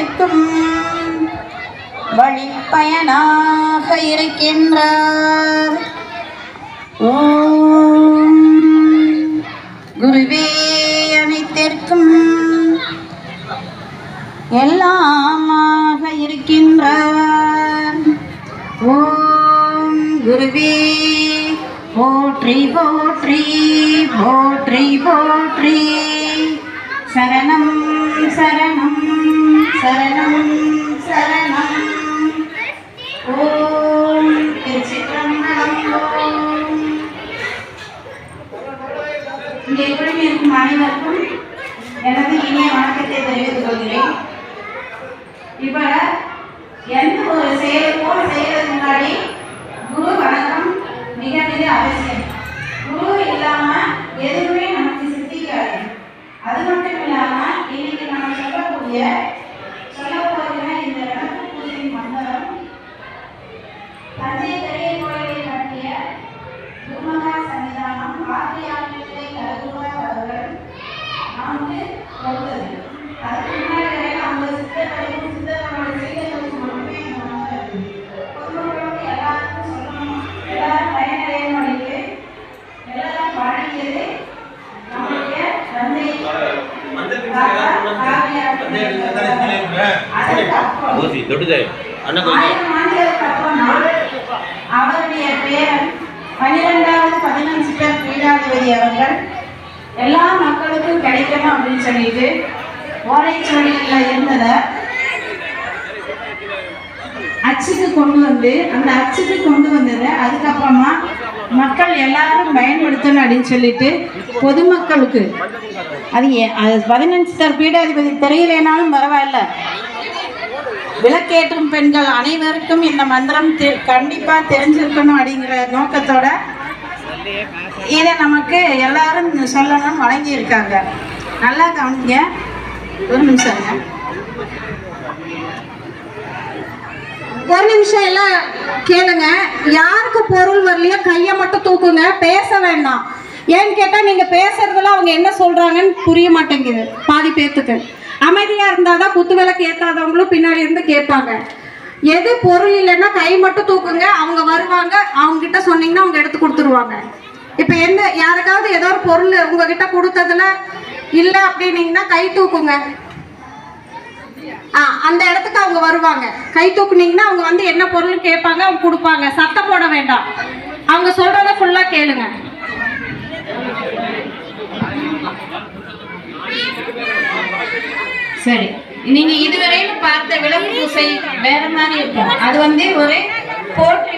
அனைத்திற்கும் வழிப்பயனாக இருக்கின்றார். ஓம். குருவே அனைத்திற்கும் எல்லாமாக இருக்கின்றார். ஓம் குருவே போற்றி போற்றி போற்றி போற்றி. சரணம் சரணம் சரணம் சரணம் ஓம் திருச்சிற்றம்பலம் இங்கே இருக்கும் அனைவருக்கும் எனது இனிய வணக்கத்தை தெரிவித்துக் கொள்கிறேன். இப்ப எந்த ஒரு செயலுக்கோ செய்யறதுக்கு முன்னாடி குரு வணக்கம் மிக மிக அவசியம். குரு இல்லாம எதுவுமே நமக்கு சித்திக்காது. அது மட்டும் இல்லாம இன்னைக்கு நம்ம சொல்லக்கூடிய நமக்கு கொடுத்தது அதுக்கு முன்னாடி அவங்க சித்தர்களுக்கும் சித்தர்களோட செய்திகளுக்கு மட்டுமே பொதுமக்களுக்கு எல்லாருக்கும் சொல்லணும். எல்லாரும் பயனடையும் எல்லாரும் வழங்கியது தந்தை அவருடைய பேரன் பன்னிரெண்டாவது பதினஞ்சு பேர் எல்லா மக்களுக்கும் கிடைக்கணும் அப்படின்னு சொல்லிட்டு ஓலைச்சுவடியில் இருந்ததை அச்சுக்கு கொண்டு வந்து அந்த அச்சுக்கு கொண்டு வந்தது அதுக்கப்புறமா மக்கள் எல்லாரும் பயன்படுத்தணும் அப்படின்னு சொல்லிட்டு பொதுமக்களுக்கு அது அது பதினஞ்சு தர் பீடாதிபதி தெரியலைனாலும் பரவாயில்ல. விளக்கேற்றும் பெண்கள் அனைவருக்கும் இந்த மந்திரம் தெ- தெரிஞ்சிருக்கணும் அப்படிங்கிற நோக்கத்தோட இதை நமக்கு எல்லாரும் சொல்லணும் வழங்கியிருக்காங்க. நல்லா கவனிங்க. ஒரு நிமிஷங்க ஒரு நிமிஷம் எல்லாம் கேளுங்க. யாருக்கு பொருள் வரலையோ கையை மட்டும் தூக்குங்க. பேச வேண்டாம். ஏன்னு கேட்டா நீங்க பேசுறதுல அவங்க என்ன சொல்றாங்கன்னு புரிய மாட்டேங்குது பாதி பேத்துக்கு. அமைதியா இருந்தாதான் குத்து விளக்கு ஏத்தாதவங்களும் பின்னாடி இருந்து கேட்பாங்க. எது பொருள் இல்லைன்னா கை மட்டும் தூக்குங்க. அவங்க வருவாங்க. அவங்க கிட்ட சொன்னீங்கன்னா அவங்க எடுத்து கொடுத்துருவாங்க. இப்ப என்ன யாருக்காவது ஏதோ ஒரு பொருள் உங்ககிட்ட கொடுத்ததுல இல்ல அப்படின்னீங்கன்னா கை தூக்குங்க. ஆ அந்த இடத்துக்கு அவங்க வருவாங்க. கை தூக்குனீங்கன்னா அவங்க வந்து என்ன பொருள் கேட்பாங்க அவங்க கொடுப்பாங்க. சத்தம் போட வேண்டாம். அவங்க சொல்றத ஃபுல்லா கேளுங்க. சரி. நீங்க இதுவரையிலும் பார்த்த விளக்கு பூசை வேற மாதிரி இருக்கும். அது வந்து ஒரு போற்றி